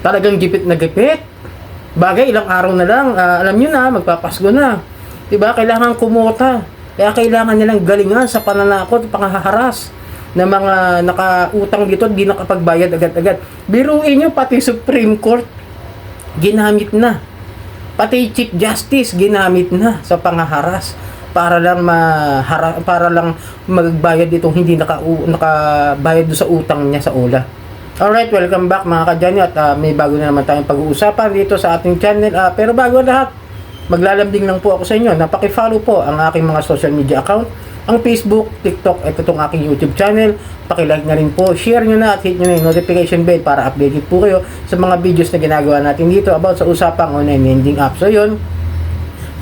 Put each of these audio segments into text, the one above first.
talagang gipit na gipit. Bagay, ilang araw na lang, ah, alam nyo na, magpapasko na. Diba? Kailangan kumota. Kaya kailangan nilang galingan sa pananakot, pangaharas ng mga nakautang dito, di nakapagbayad agad-agad. Biruin nyo, pati Supreme Court, ginamit na. Pati Chief Justice, ginamit na sa pangaharas para lang mahara, para lang magbayad itong hindi naka, nakabayad doon sa utang niya sa ula. Alright, welcome back mga kadyani at ah, may bago na naman tayong pag-uusapan dito sa ating channel. Ah, pero bago lahat, maglalambing lang po ako sa inyo. Napaki-follow po ang aking mga social media account, ang Facebook, TikTok, at itong aking YouTube channel. Paki-like na rin po, share nyo na at hit nyo na yung notification bell para updated po kayo sa mga videos na ginagawa natin dito about sa usapang online lending app. So yun,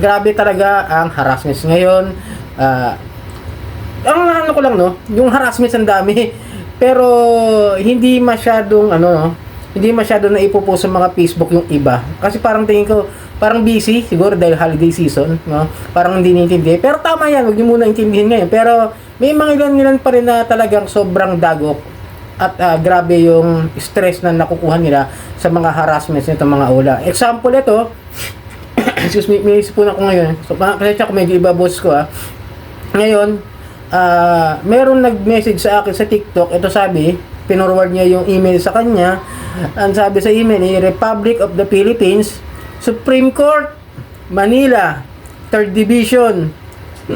grabe talaga ang harassments ngayon. Ah, ang ano ko lang no, yung harassments ang dami. Pero hindi masyadong ano no, hindi masyadong na sa mga Facebook yung iba. Kasi parang tingin ko parang busy siguro dahil holiday season, no? Parang hindi nintindi. Pero tama yan, wag niyo muna intindihin ngayon. Pero may mga ilan-ilan pa rin na talagang sobrang dagok at ah, grabe yung stress na nakukuha nila sa mga harassments nito mga ula. Example ito, excuse me, may isip ako ngayon. So, pasensya ko medyo iba boss ko ah. Ngayon, ah meron nag-message sa akin sa TikTok. Ito sabi, pinorward niya yung email sa kanya. Ang sabi sa email ni Republic of the Philippines, Supreme Court, Manila, Third Division.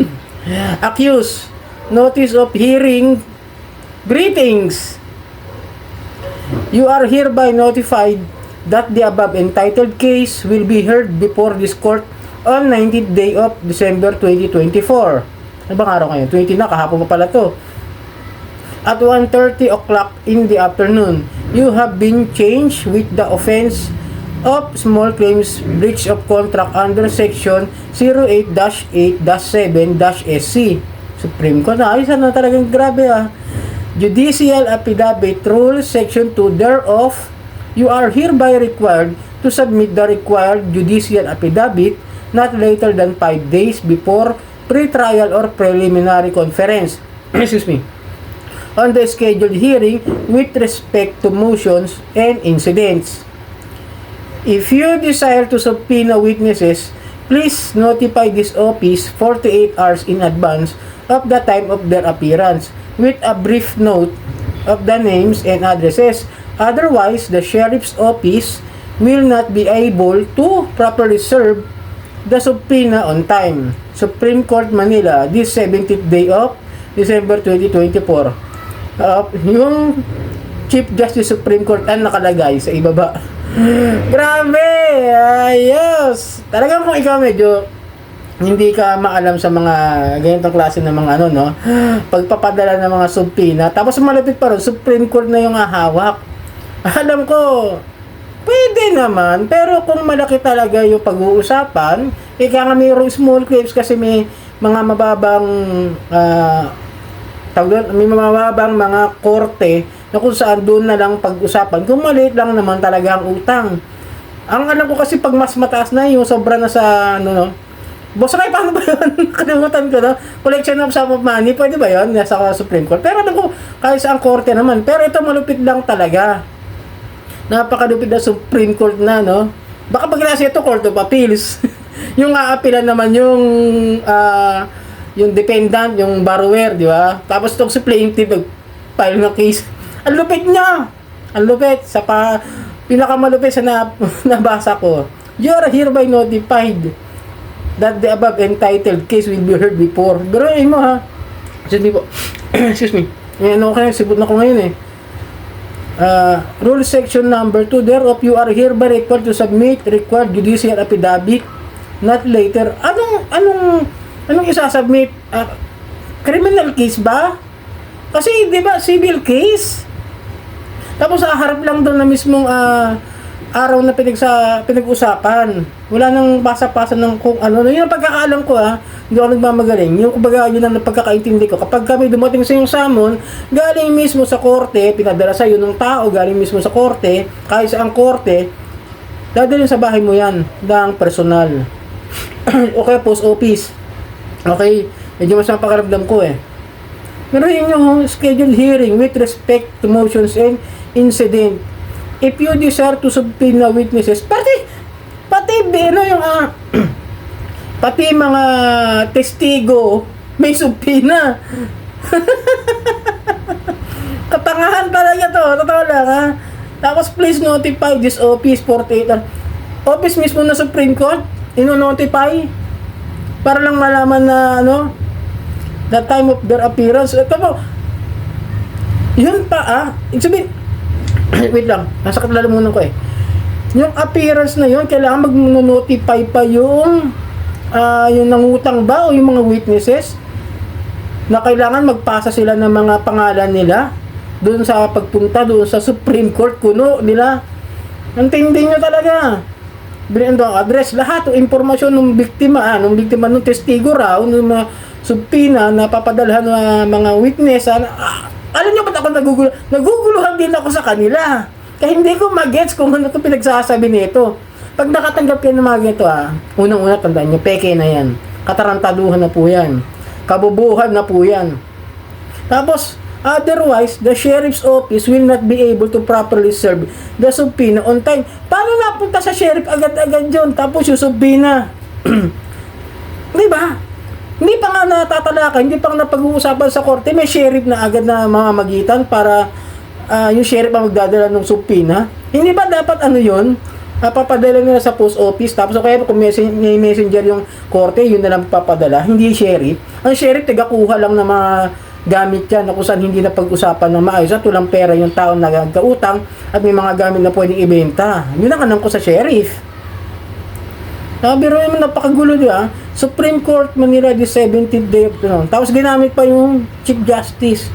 Accused, notice of hearing, greetings. You are hereby notified that the above entitled case will be heard before this court on 19th day of December 2024. Ano bang araw ngayon? 20 na, kahapon pa pala to. At 1.30 o'clock in the afternoon, you have been changed with the offense of small claims breach of contract under section 08-8-7-SC. Supreme Court ayos na talagang grabe ah. Judicial Affidavit Rule Section 2 thereof, you are hereby required to submit the required judicial affidavit not later than 5 days before pre-trial or preliminary conference. Excuse me. On the scheduled hearing with respect to motions and incidents. If you desire to subpoena witnesses, please notify this office 48 hours in advance of the time of their appearance with a brief note of the names and addresses. Otherwise, the sheriff's office will not be able to properly serve the subpoena on time. Supreme Court Manila, this 17th day of December 2024. Uh, yung Chief Justice Supreme Court ang nakalagay sa ibaba. Grabe! Ayos! Talagang kung ikaw medyo hindi ka maalam sa mga ganitong klase ng mga ano, no? Pagpapadala ng mga subpoena, tapos malapit pa ron, Supreme Court na yung hahawak. Alam ko, pwede naman, pero kung malaki talaga yung pag-uusapan, ika nga mayroong small claims kasi may mga mababang ah, tawag may mababang mga korte na kung saan doon na lang pag-usapan. Kung maliit lang naman talaga ang utang. Ang alam ko kasi pag mas mataas na yung sobra na sa ano no. Boss Ray, paano ba yun? Kalimutan ko na. Collection of sum of money, pwede ba yun? Nasa Supreme Court. Pero alam ko, kahit sa ang korte naman. Pero ito malupit lang talaga. Napakalupit na Supreme Court na, no? Baka pag nasa ito, Court of Appeals. yung aapilan naman yung ah, yung dependent, yung borrower, di ba? Tapos itong si plaintiff, nag-file ng case. Ang lupit niya! Ang lupit! Sa pa, pinakamalupit sa na, nabasa ko. You are hereby notified that the above entitled case will be heard before. Pero mo ha. Excuse me po. Excuse me. Ano kayo, sibot na ko ngayon eh. Uh, rule section number 2 thereof you are hereby required to submit required judicial affidavit not later. Anong, anong, anong isasubmit? Ah, criminal case ba? Kasi, di ba, civil case? Tapos, harap lang doon na mismong ah, araw na pinag sa pinag-usapan. Wala nang basa-pasa ng kung ano. Yun ang pagkakaalam ko ha. Hindi ako nagmamagaling. Yung kumbaga yun ang pagkakaintindi ko. Kapag kami dumating sa yung summon, galing mismo sa korte, pinadala sa ng tao, galing mismo sa korte, kahit sa ang korte, dadalhin sa bahay mo yan ng personal. okay, post office. Okay, medyo mas napakaramdam ko eh. Pero yun yung scheduled hearing with respect to motions and incident. If you desire to subpoena witnesses, pati, pati, ano yung, ah, pati mga testigo, may subpoena. Katangahan talaga to, totoo lang ha. Tapos please notify this office 48 hours. Office mismo na Supreme Court, ino-notify para lang malaman na ano, the time of their appearance. Ito po, yun pa ah, ibig sabihin, wait lang, nasa katlalamunan ko eh. Yung appearance na yun, kailangan mag-notify pa yung ah, yung nangutang ba o yung mga witnesses na kailangan magpasa sila ng mga pangalan nila doon sa pagpunta doon sa Supreme Court kuno nila. Ang tindi nyo talaga. Binendo ang address, lahat ng impormasyon ng biktima, ah, ng biktima ng testigo raw, ng mga subpina na papadalhan ng mga witness. ah, alam nyo ba't ako nagugulo? Naguguluhan din ako sa kanila. Kaya hindi ko magets kung ano to pinagsasabi nito. Pag nakatanggap kayo ng mga ganito, ah, unang-una tandaan nyo, peke na yan. Katarantaduhan na po yan. Kabubuhan na po yan. Tapos, otherwise, the sheriff's office will not be able to properly serve the subpoena on time. Paano napunta sa sheriff agad-agad yun? Tapos yung subpoena. Di ba? Hindi pa nga natatalakay, hindi pa nga napag-uusapan sa korte, may sheriff na agad na mamamagitan para ah, yung sheriff ang magdadala ng subpoena. Hindi ba dapat ano yun? Ah, papadala nila sa post office tapos o kaya kung may messenger yung korte yun na lang papadala. Hindi yung sheriff. Ang sheriff tagakuha lang ng mga gamit yan na kung saan hindi na pag-usapan ng maayos at walang pera yung tao na nagkautang at may mga gamit na pwedeng ibenta. Yun ang alam ko sa sheriff rin naman napakagulo di ba? Supreme Court Manila the 17th day of no. Tapos ginamit pa yung Chief Justice.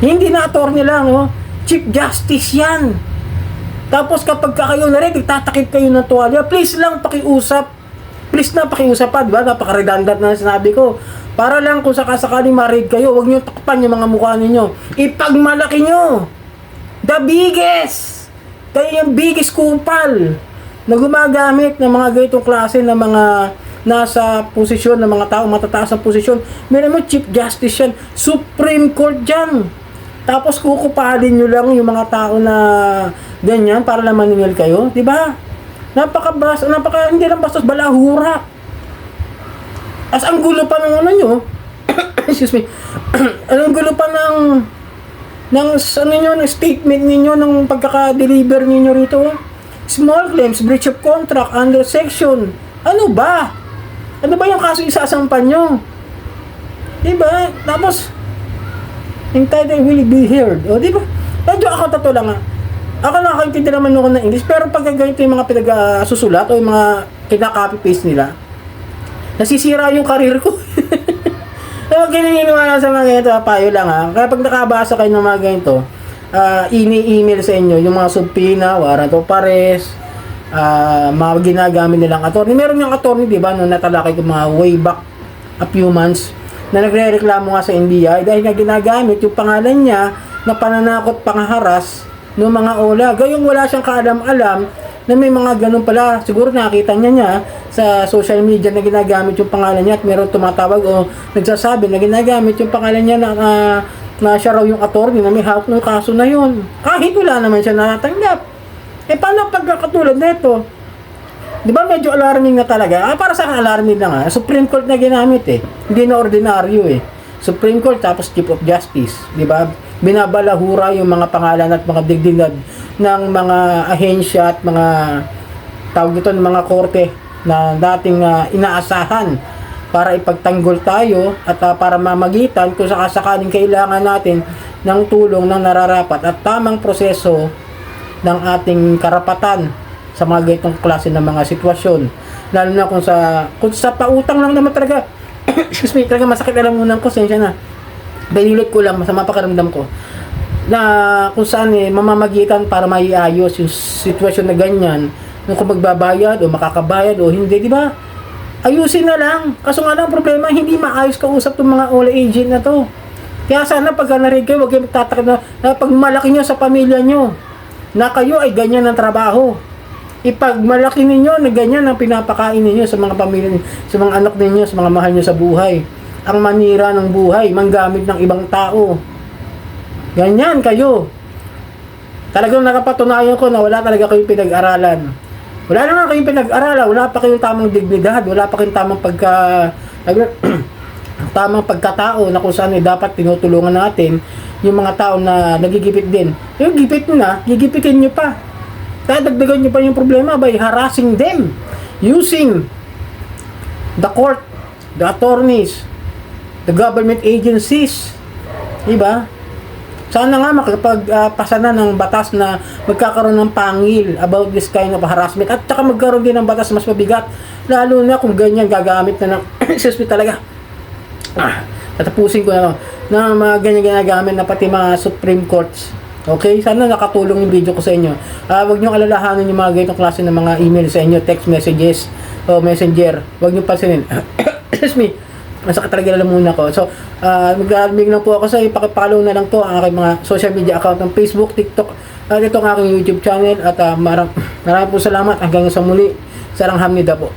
Hindi na attorney lang, oh. Chief Justice yan. Tapos kapag ka kayo na rin, nagtatakip kayo ng tuwalya, please lang pakiusap. Please na pakiusap pa, di? Napaka-redundant na sinabi ko. Para lang kung sakasakali ma-raid kayo, huwag niyo takpan yung mga mukha ninyo. Ipagmalaki nyo. The biggest! Kayo yung biggest kupal na gumagamit ng mga ganitong klase ng mga nasa posisyon ng mga tao, matataas ang posisyon. Meron mo Chief Justice yan, Supreme Court dyan. Tapos kukupahalin nyo lang yung mga tao na ganyan para lang maningil kayo, di ba? Napaka bas, napaka hindi lang bastos balahura. As ang gulo pa ng ano nyo, excuse me, ang gulo pa ng ng ano nyo, ng statement ninyo, ng pagkaka-deliver ninyo rito. Small claims, breach of contract under section. Ano ba? Ano ba yung kaso isasampan nyo? Diba? Tapos, entitled will be heard. O, di ba? Medyo ako totoo lang ha. Ako nakakaintindi naman ako ng English, pero pag ganito yung mga pinag-susulat o yung mga kinaka-copy-paste nila, nasisira yung karir ko. Huwag kininiwala sa mga ganito, payo lang ha. Kaya pag nakabasa kayo ng mga ganito, ah, ini-email sa inyo yung mga subpoena, warrant of arrest, ah, mga ginagamit nilang attorney. Meron yung attorney, di ba, nung natalakay ko mga way back a few months, na nagre-reklamo nga sa NBI dahil nga ginagamit yung pangalan niya na pananakot pangaharas ng mga ola. Gayong wala siyang kaalam-alam na may mga ganun pala. Siguro nakita niya niya sa social media na ginagamit yung pangalan niya at meron tumatawag o nagsasabi na ginagamit yung pangalan niya na, ah, na siya raw yung attorney na may hawak ng kaso na yun. Kahit wala naman siya natatanggap. Eh paano pagkakatulad nito? Di ba medyo alarming na talaga? Ah, para sa akin alarming na nga. Supreme Court na ginamit eh. Hindi na ordinaryo eh. Supreme Court tapos Chief of Justice. Di ba? Binabalahura yung mga pangalan at mga digdingad ng mga ahensya at mga tawag ito ng mga korte na dating ah, inaasahan para ipagtanggol tayo at ah, para mamagitan kung sakasakaling kailangan natin ng tulong ng nararapat at tamang proseso ng ating karapatan sa mga ganitong klase ng mga sitwasyon. Lalo na kung sa kung sa pautang lang naman talaga. excuse me, talaga masakit alam mo ko, sensya na. Dahilot ko lang, masama pakiramdam ko. Na kung saan eh, mamamagitan para maiayos yung sitwasyon na ganyan, kung magbabayad o makakabayad o hindi, di ba? Ayusin na lang. Kaso nga lang problema, hindi maayos kausap ng mga all agent na to. Kaya sana pagka narinig kayo, huwag kayo magtataka na, na pag malaki nyo sa pamilya nyo, na kayo ay ganyan ang trabaho. Ipagmalaki ninyo na ganyan ang pinapakain ninyo sa mga pamilya ninyo, sa mga anak ninyo, sa mga mahal nyo sa buhay. Ang manira ng buhay, manggamit ng ibang tao. Ganyan kayo. Talagang nakapatunayan ko na wala talaga kayong pinag-aralan. Wala naman kayong pinag-aralan, wala pa kayong tamang dignidad, wala pa kayong tamang pagka tamang pagkatao na kung saan ay dapat tinutulungan natin yung mga tao na nagigipit din. Yung gipit nyo na, gigipitin nyo pa. Dadagdagan nyo pa yung problema by harassing them using the court, the attorneys, the government agencies. Diba? Sana nga makapagpasa na ng batas na magkakaroon ng pangil about this kind of harassment at saka magkaroon din ng batas mas mabigat lalo na kung ganyan gagamit na ng excuse me talaga ah, tatapusin ko na lang na mga ganyan ginagamit na pati mga Supreme Courts Okay? Sana nakatulong yung video ko sa inyo. Ah, wag niyo alalahanin yung mga ganitong klase ng mga email sa inyo, text messages, o messenger. Wag niyo pansinin. Excuse me. Masakit talaga lang muna ko. So, uh, mag-aarming lang po ako sa ipakipollow na lang po ang aking mga social media account ng Facebook, TikTok, at ito ang aking YouTube channel. At uh, marang, maraming po salamat hanggang sa muli. Sarang hamnida po.